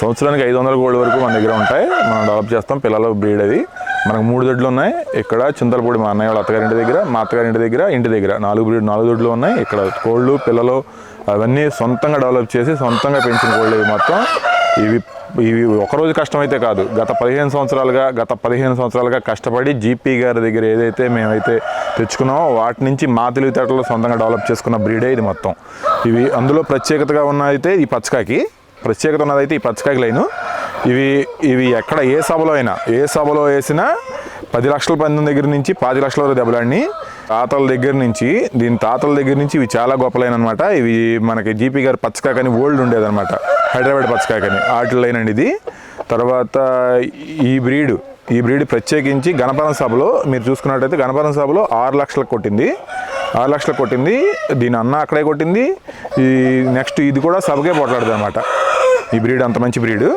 సంవత్సరానికి ఐదు వందల గోల్డ్ వరకు మన దగ్గర ఉంటాయి. మనం డెవలప్ చేస్తాం. పిల్లల బ్రీడ్ అది. మనకు మూడు దొడ్లు ఉన్నాయి. ఇక్కడ చింతలపూడి మా అన్నయ్య వాళ్ళ అత్తగారింటి దగ్గర మా అత్తగారింటి దగ్గర ఇంటి దగ్గర నాలుగు బ్రీడ్ నాలుగు దొడ్లు ఉన్నాయి. ఇక్కడ కోళ్ళు పిల్లలు అవన్నీ సొంతంగా డెవలప్ చేసి సొంతంగా పెంచిన కోళ్ళు ఇవి మొత్తం. ఇవి ఇవి ఒకరోజు కష్టమైతే కాదు. గత పదిహేను సంవత్సరాలుగా గత పదిహేను సంవత్సరాలుగా కష్టపడి జీపీ గారి దగ్గర ఏదైతే మేమైతే తెచ్చుకున్నామో వాటి నుంచి మా తెలివితేటలో సొంతంగా డెవలప్ చేసుకున్న బ్రీడే ఇది మొత్తం. ఇవి అందులో ప్రత్యేకతగా ఉన్నదైతే ఈ పచ్చకాకి. ప్రత్యేకత ఉన్నదైతే ఈ పచ్చకాకి లైను. ఇవి ఇవి ఎక్కడ ఏ సభలో అయినా ఏ సభలో వేసినా పది లక్షల పందెం దగ్గర నుంచి పది లక్షల వరకు దెబ్బలాడిని తాతల దగ్గర నుంచి దీని తాతల దగ్గర నుంచి ఇవి చాలా గొప్పలైన అనమాట ఇవి మనకి జీపీ గారు పచ్చకాకని ఓల్డ్ ఉండేదన్నమాట. హైదరాబాద్ పచ్చకాకని ఆటిల్ లైన్ ఇది. తర్వాత ఈ బ్రీడ్ ఈ బ్రీడ్ ప్రత్యేకించి గణపరం సభలో మీరు చూసుకున్నట్టయితే గణపరం సభలో ఆరు లక్షలకు కొట్టింది. ఆరు లక్షలకు కొట్టింది. దీని అన్న అక్కడే కొట్టింది. ఈ నెక్స్ట్ ఇది కూడా సభకే పోట్లాడుతుంది అనమాట ఈ బ్రీడ్ అంత మంచి బ్రీడు.